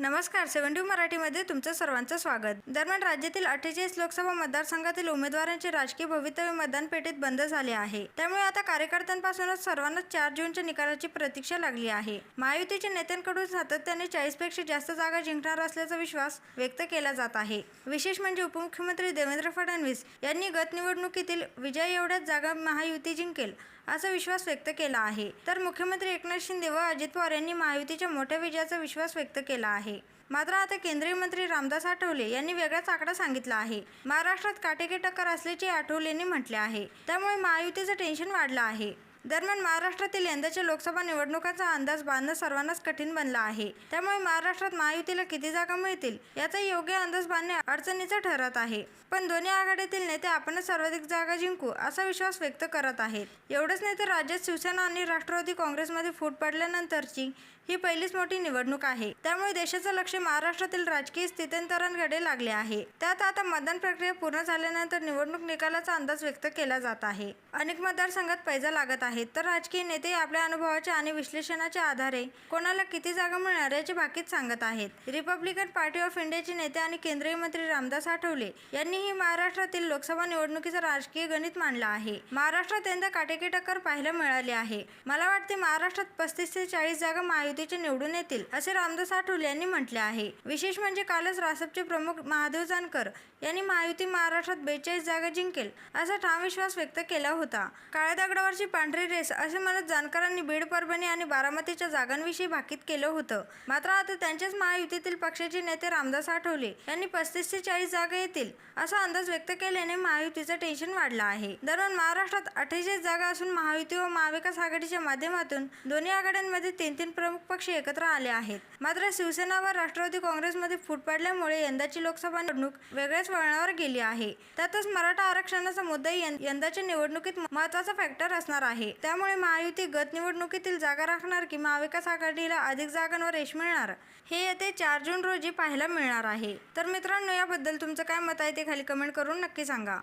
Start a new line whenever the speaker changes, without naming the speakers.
नमस्कार सेव्हन्टी मराठीमध्ये तुमचं सर्वांचं स्वागत. दरम्यान राज्यातील अठ्ठेचाळीस लोकसभा मतदारसंघातील उमेदवारांचे राजकीय भवितव्य मतदान पेटीत बंद झाले आहे. त्यामुळे आता कार्यकर्त्यांपासूनच सर्वांनाच चार जूनच्या निकालाची प्रतीक्षा लागली आहे. महायुतीच्या नेत्यांकडून सातत्याने चाळीसपेक्षा जास्त जागा जिंकणार असल्याचा विश्वास व्यक्त केला जात आहे. विशेष म्हणजे उपमुख्यमंत्री देवेंद्र फडणवीस यांनी गत निवडणुकीतील विजय एवढ्याच जागा महायुती जिंकेल असा विश्वास व्यक्त केला आहे. तर मुख्यमंत्री एकनाथ शिंदे व अजित पवार यांनी महायुतीच्या मोठ्या विजयाचा विश्वास व्यक्त केला आहे. मात्र आता केंद्रीय मंत्री रामदास आठवले यांनी वेगळाच आकडा सांगितला आहे. महाराष्ट्रात काटेकी टक्कर असल्याचे आठवलेंनी म्हटले आहे. त्यामुळे महायुतीचं टेन्शन वाढलं आहे. दरम्यान महाराष्ट्रातील यंदाच्या लोकसभा निवडणुकांचा अंदाज बांधणं सर्वांनाच कठीण बनला आहे. त्यामुळे महाराष्ट्रात महायुतीला किती जागा मिळतील याचा योग्य अंदाज बांधणे अडचणीचं ठरत आहे. पण दोन्ही आघाडीतील नेते आपणच सर्वाधिक जागा जिंकू असा विश्वास व्यक्त करत आहेत. एवढंच नाही तर राज्यात शिवसेना आणि राष्ट्रवादी काँग्रेसमध्ये फूट पडल्यानंतरची ही पहिलीच मोठी निवडणूक आहे. त्यामुळे देशाचं लक्ष महाराष्ट्रातील राजकीय स्थित्यंतरांकडे लागले आहे. त्यात आता मतदान प्रक्रिया पूर्ण झाल्यानंतर निवडणूक निकालाचा अंदाज व्यक्त केला जात आहे. अनेक मतदारसंघात पैजा लागत आहे. आहेत तर राजकीय नेते आपल्या अनुभवाच्या आणि विश्लेषणाच्या आधारे कोणाला किती जागा मिळणार याची भाकीत सांगत आहेत. रिपब्लिकन पार्टी ऑफ इंडियाचे नेते आणि केंद्रीय मंत्री रामदास आठवले यांनीही महाराष्ट्रातील लोकसभा निवडणुकीचं राजकीय गणित मांडलं आहे. महाराष्ट्रात यंदा काटेकी टक्कर पाहायला मिळाली आहे. मला वाटते महाराष्ट्रात पस्तीस ते चाळीस जागा महायुतीचे निवडून येतील असे रामदास आठवले यांनी म्हटले आहे. विशेष म्हणजे कालच रासपचे प्रमुख महादेव जानकर यांनी महायुती महाराष्ट्रात बेचाळीस जागा जिंकेल असा ठाम विश्वास व्यक्त केला होता. काळ्या दगडावरची पांढरी रेस असे म्हणत जानकरांनी बीड परभणी आणि बारामतीच्या जागांविषयी भाकीत केलं होतं. मात्र आता त्यांच्याच महायुतीतील पक्षाचे नेते रामदास आठवले यांनी पस्तीस ते चाळीस जागा येतील असा अंदाज व्यक्त केल्याने महायुतीचं टेन्शन वाढलं आहे. दरम्यान महाराष्ट्रात अठ्ठेचाळीस जागा असून महायुती व महाविकास आघाडीच्या माध्यमातून दोन्ही आघाड्यांमध्ये तीन तीन प्रमुख पक्ष एकत्र आले आहेत. मात्र शिवसेना व राष्ट्रवादी काँग्रेसमध्ये फूट पडल्यामुळे यंदाची लोकसभा निवडणूक वेगळ्याच वळणावर गेली आहे. त्यातच मराठा आरक्षणाचा मुद्दा यंदाच्या निवडणुकीत महत्त्वाचा फॅक्टर असणार आहे. त्यामुळे महायुती गत निवडणुकीतील जागा राखणार की महाविकास आघाडीला अधिक जागांवर यश मिळणार? हे येते चार जून रोजी पाहायला मिळणार आहे. तर मित्रांनो याबद्दल तुमचं काय मत आहे ते खाली कमेंट करून नक्की सांगा.